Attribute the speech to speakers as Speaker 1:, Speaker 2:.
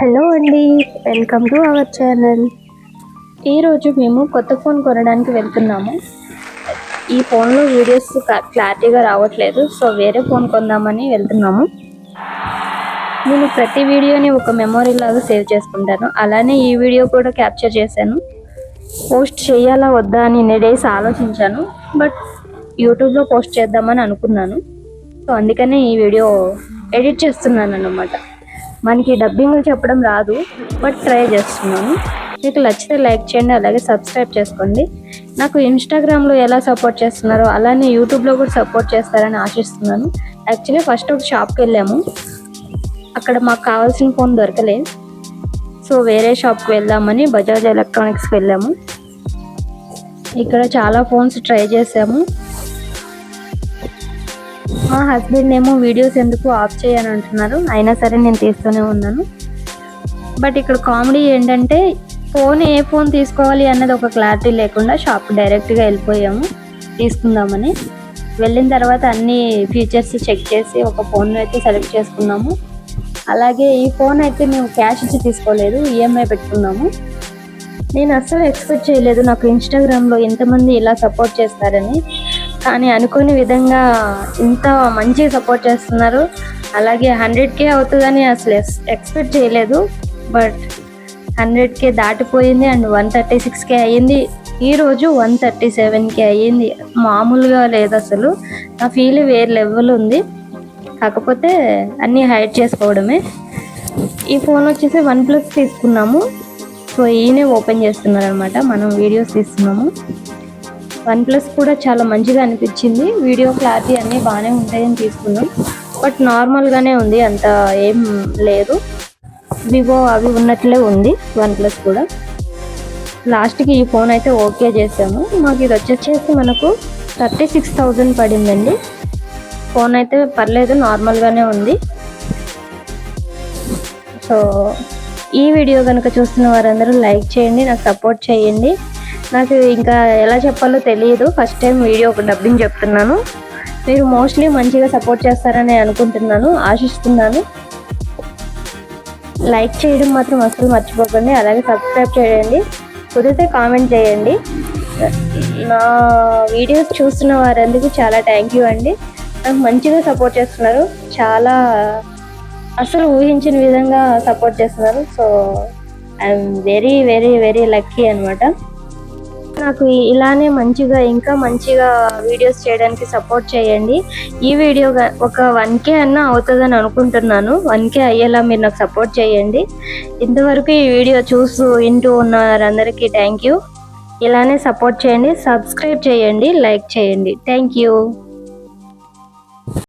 Speaker 1: Hello అండి welcome to our channel. ఈరోజు మేము కొత్త ఫోన్ కొనడానికి వెళ్తున్నాము. ఈ ఫోన్లో వీడియోస్ క్లారిటీగా రావట్లేదు సో వేరే ఫోన్ కొందామని వెళ్తున్నాము. నేను ప్రతి వీడియోని ఒక మెమొరీ లాగా సేవ్ చేసుకుంటాను. అలానే ఈ వీడియో కూడా క్యాప్చర్ చేశాను. పోస్ట్ చేయాలా వద్దా అని ఎన్ని డేస్ ఆలోచించాను. బట్ యూట్యూబ్లో పోస్ట్ చేద్దామని అనుకున్నాను. సో అందుకనే ఈ వీడియో ఎడిట్ చేస్తున్నాను అన్నమాట మనకి డబ్బింగ్లు చెప్పడం రాదు బట్ ట్రై చేస్తున్నాను. మీకు నచ్చితే లైక్ చేయండి అలాగే సబ్స్క్రైబ్ చేసుకోండి. నాకు ఇన్స్టాగ్రామ్లో ఎలా సపోర్ట్ చేస్తున్నారో అలానే యూట్యూబ్లో కూడా సపోర్ట్ చేస్తారని ఆశిస్తున్నాను. యాక్చువల్లీ ఫస్ట్ ఒక షాప్కి వెళ్ళాము. అక్కడ మాకు కావాల్సిన ఫోన్ దొరకలేదు సో వేరే షాప్కి వెళ్దామని బజాజ్ ఎలక్ట్రానిక్స్కి వెళ్ళాము. ఇక్కడ చాలా ఫోన్స్ ట్రై చేసాము మా హస్బెండ్ ఏమో వీడియోస్ ఎందుకు ఆఫ్ చేయని అంటున్నారు. అయినా సరే నేను తీస్తూనే ఉన్నాను. బట్ ఇక్కడ కామెడీ ఏంటంటే ఫోన్ ఏ ఫోన్ తీసుకోవాలి అన్నది ఒక క్లారిటీ లేకుండా షాప్ డైరెక్ట్గా వెళ్ళిపోయాము. తీసుకుందామని. వెళ్ళిన తర్వాత అన్ని ఫీచర్స్ చెక్ చేసి ఒక ఫోన్ అయితే సెలెక్ట్ చేసుకున్నాము. అలాగే ఈ ఫోన్ అయితే మేము క్యాష్ ఇచ్చి తీసుకోలేదు ఈఎంఐ పెట్టుకున్నాము. నేను అస్సలు ఎక్స్పెక్ట్ చేయలేదు నాకు ఇన్స్టాగ్రామ్లో ఎంతమంది ఇలా సపోర్ట్ చేస్తారని. కానీ అనుకోని విధంగా ఇంత మంచి సపోర్ట్ చేస్తున్నారు. అలాగే హండ్రెడ్ కే అవుతుందని అసలు ఎక్స్పెక్ట్ చేయలేదు. బట్ హండ్రెడ్ కే దాటిపోయింది and one thirty six K అయ్యింది. ఈరోజు వన్ థర్టీ సెవెన్ కే అయ్యింది. మామూలుగా లేదు అసలు. నా ఫీల్ వేరే లెవెల్ ఉంది. కాకపోతే అన్నీ హైడ్ చేసుకోవడమే. ఈ ఫోన్ వచ్చేసి వన్ ప్లస్ తీసుకున్నాము. సో ఈయనే ఓపెన్ చేస్తున్నారు అనమాట మనం వీడియోస్ తీస్తున్నాము. వన్ ప్లస్ కూడా చాలా మంచిగా అనిపించింది. వీడియో క్లారిటీ అన్నీ బాగానే ఉంటాయని తీసుకున్నాం. బట్ నార్మల్గానే ఉంది అంత ఏం లేదు. వివో అవి ఉన్నట్లే ఉంది వన్ ప్లస్ కూడా. లాస్ట్కి ఈ ఫోన్ అయితే ఓకే చేసాము మాకు ఇది వచ్చేసి మనకు థర్టీ సిక్స్ థౌజండ్ పడిందండి. ఫోన్ అయితే పర్లేదు నార్మల్గానే ఉంది. సో ఈ వీడియో కనుక చూస్తున్న వారందరూ లైక్ చేయండి నాకు సపోర్ట్ చేయండి. నాకు ఇంకా ఎలా చెప్పాలో తెలియదు. ఫస్ట్ టైం వీడియో ఒక డబ్బింగ్ చెప్తున్నాను. మీరు మోస్ట్లీ మంచిగా సపోర్ట్ చేస్తారని అనుకుంటున్నాను. ఆశిస్తున్నాను. లైక్ చేయడం మాత్రం అసలు మర్చిపోకండి. అలాగే సబ్స్క్రైబ్ చేయండి. కుదిరితే కామెంట్ చేయండి. నా వీడియోస్ చూస్తున్న వారందుకు చాలా థ్యాంక్ యూ అండి. నాకు మంచిగా సపోర్ట్ చేస్తున్నారు. చాలా అసలు ఊహించిన విధంగా సపోర్ట్ చేస్తున్నారు. So I'm very very very lucky అనమాట నాకు ఇలానే మంచిగా ఇంకా మంచిగా వీడియోస్ చేయడానికి సపోర్ట్ చేయండి. ఈ వీడియో ఒక వన్ కే అన్న అవుతుందని అనుకుంటున్నాను. వన్ కే అయ్యేలా మీరు నాకు సపోర్ట్ చేయండి. ఇంతవరకు ఈ వీడియో చూస్తూ వింటూ ఉన్న వారందరికీ థ్యాంక్ యూ ఇలానే సపోర్ట్ చేయండి సబ్స్క్రైబ్ చేయండి లైక్ చేయండి. Thank you